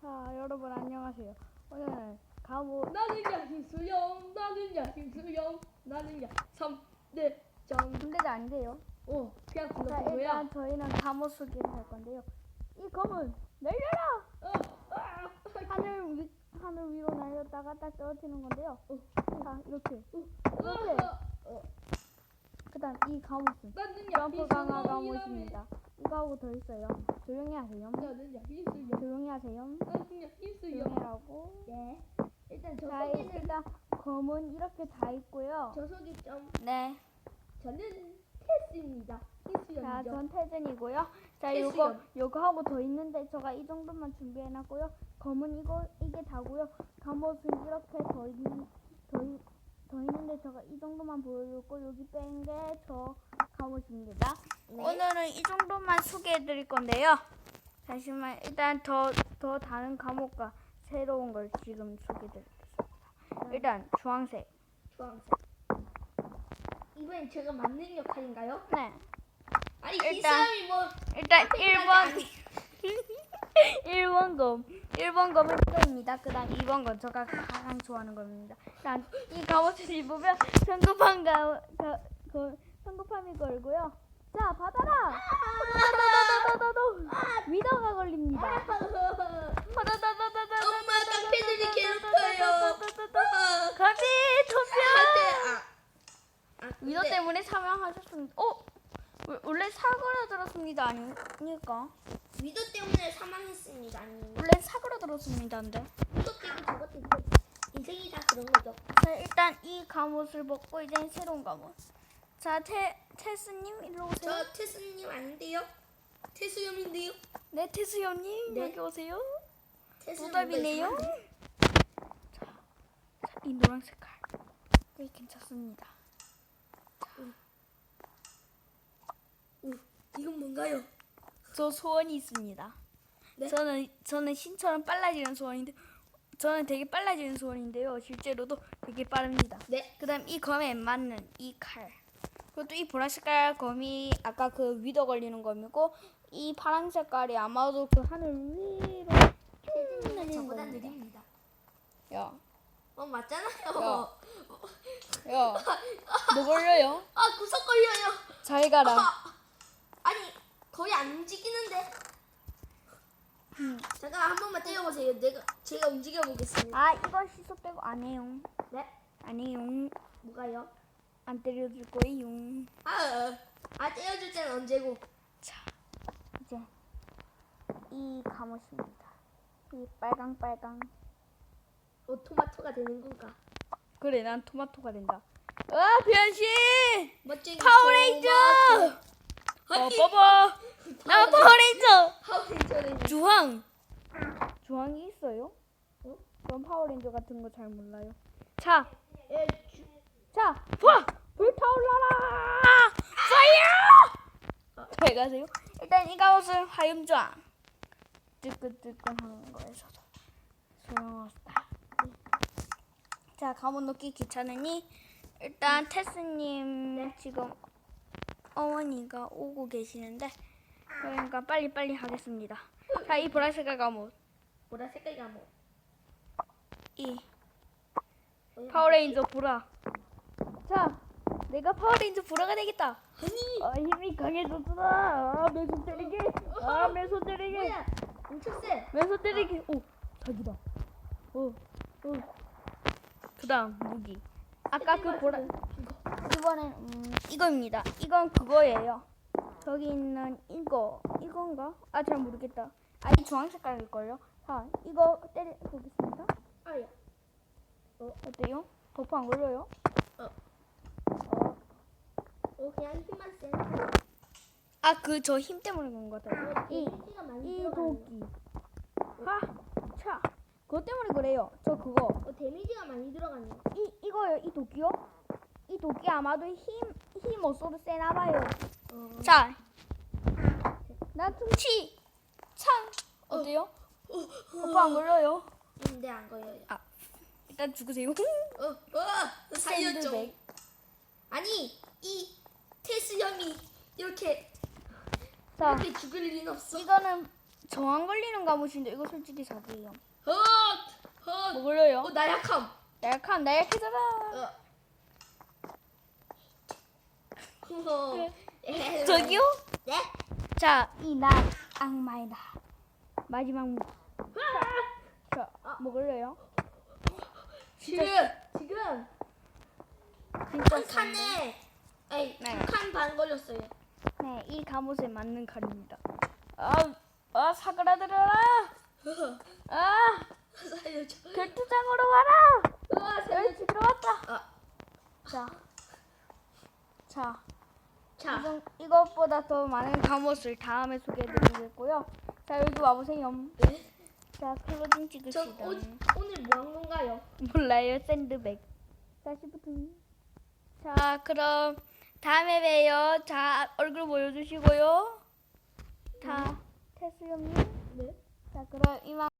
자, 여러분 안녕하세요. 오늘은 가보 나는 야 김수영 나는 야 김수영 나는 야 3대장 군대가 아닌데요. 오 그냥 자, 거야 일단 저희는 소개를 할 건데요. 이 검은 날려라! 어, 아, 하늘 위 하늘 위로 날렸다가 딱 떨어지는 건데요. 자, 이렇게. 이렇게. 어, 그다음 이 나는 점프 강화 야김수영이라며 감옷입니다. 이거 하고 더 있어요. 조용히 하세요. 나는 야김수영 조용히 하세요. 나는 야김수영 조용히 하라고. 네 일단 저 자, 소개는 일단 검은 이렇게 다 있고요. 저 소개 좀 네. 저는 테스입니다 자, 희수영이죠 전 태준이고요. 자, 태수요. 요거 요거 하고 더 있는데 제가 이 정도만 준비해 놨고요. 검은 이거 이게 다고요. 갑옷은 이렇게 더 있는 더, 있- 더 있는데 제가 이 정도만 보여줬고 여기 뺀 게 저 갑옷입니다. 네. 오늘은 이 정도만 소개해 드릴 건데요. 잠시만 일단 더 더 다른 감옥과 새로운 걸 지금 소개해 드리겠습니다. 일단 주황색. 주황색 이번엔 제가 맞는 역할인가요? 네. 아니 일단- 희수영이 뭐 일단 앞에 1번 아니- 1번 검 1번 검은 이거입니다. 그 다음 2번 검 제가 가장 좋아하는 겁니다. 일단 이 갑옷을 입으면 성급한 가, 가, 그 성급함이 걸고요. 자 받아라. 호도도도도도도도 위더가 걸립니다. 호도도도도도도 엄마 깡패들이 괴롭혀요. 가비. 아, 위더 때문에 사망하셨습니다. 어? 원- 원래 사고로 들었습니다. 아닙니까? 위도 때문에 사망했습니다. 아니 원래 사고로 들었습니다. 근데. 위도 때문에 저것 때문에 인생이 다 그런 거죠. 자, 일단 이 갑옷을 벗고 이제 새로운 갑옷. 자, 태 태스님 일로 오세요. 저 태수님 아닌데요? 태수염인데요? 네, 태수연님 네. 여기 오세요. 태수염 부담이네요. 뭔가 자, 자, 이 노란 색깔. 네, 괜찮습니다. 오, 이건 뭔가요? 저 소원이 있습니다. 네? 저는 저는 신처럼 빨라지는 소원인데 저는 되게 빨라지는 소원인데요. 실제로도 되게 빠릅니다. 네. 그다음 이 검에 맞는 이 칼. 그것도 이 보라 색깔 검이 아까 그 위더 걸리는 검이고 이 파란 색깔이 아마도 그 하늘 위로 저보다 겁니다. 느립니다. 야, 어 맞잖아요. 야. 야, 뭐 걸려요? 아 구석 걸려요. 잘 가라. 아, 아니 거의 안 움직이는데. 잠깐 한 번만 때려보세요. 내가 제가 움직여 보겠습니다. 아, 이건 시소 빼고 안 해요. 네. 아니요. 뭐가요? 안 때려줄 거예요. 아, 어. 아 때려줄 때는 언제고? 자, 이제 이 감옷입니다. 이 빨강 빨강. 어 토마토가 되는 건가? 그래, 난 토마토가 된다. 아, 변신! 멋쟁이 파워레인저! 토마토. 어, 뽀뽀! 나 파워레인저! 파워레인저는 주황! 주황이 있어요? 어? 전 파워레인저 같은 거 잘 몰라요. 자, 예, 주- 자, 와! 불타올라라! 파이어! 잘 가세요. 일단 이 갑옷은 화염주황. 뜨끈뜨끈한 거에서도 소용없다. 자, 갑옷 놓기 귀찮으니 일단 테스님 지금 어머니가 오고 계시는데 그러니까 빨리 빨리 하겠습니다. 자, 이 보라색깔 갑옷. 보라 색깔이 뭐? 이 파워레인저 보라. 자, 내가 파워레인저 보라가 되겠다. 아니 아, 힘이 강해졌구나. 아, 맨손 때리기. 아, 맨손 때리기. 뭐야? 엄청 세. 맨손 때리기. 오, 자기다. 오, 오. 그다음 무기. 아까 그 보라. 이번엔 음, 이거입니다. 이건 그거예요. 저기 있는 이거 이건가? 아, 잘 모르겠다. 아, 이 주황 색깔일 걸요. 자, 이거 때려 보겠습니다. 아야. 어때요? 버프 안 걸려요? 어 그냥 힘만 센. 아, 그 저 힘 때문에 그런 것 같아요. 이 데미지가 많이 이 들어가네요. 도끼. 하, 차. 그것 때문에 그래요. 저 그거. 어 데미지가 많이 들어가네요. 이 이거요. 이 도끼요? 이 도끼 아마도 힘, 힘 어쏘도 세나 봐요. 어. 자, 나 퉁치. 창. 어때요? 버프 안 걸려요? 근데 안 걸려요. 일단 죽으세요. 어, 어. 샌드백. 아니 이 테스형이 이렇게 자, 이렇게 죽을 리는 없어. 이거는 저항 걸리는 감옷인데 이거 솔직히 사기예요. 헛! 헛! 뭐 걸려요? 어, 나 약함. 약한 나 약해잖아. 어. 어. 에, 저기요? 네? 자, 이 나 악마의 나 마지막 무. 자, 뭐 걸려요? 지금 지금 진짜 한. 칸에 아니 네. 한칸반 걸렸어요. 네, 이 감옷에 맞는 칼입니다. 아, 아 사그라들어라. 아, 살려줘. 결투장으로 와라. 으아, 여기 살려줘. 들어왔다. 아, 자, 자, 자, 이건 이것보다 더 많은 감옷을 다음에 소개해드리겠고요. 자, 여기 와보세요. 네. 자, 클로징 전 찍읍시다. 오, 오늘 뭐 한 건가요? 몰라요, 샌드백. 다시부터. 자, 그럼 다음에 봬요. 자, 얼굴 보여주시고요. 다 테스 형님. 桜今。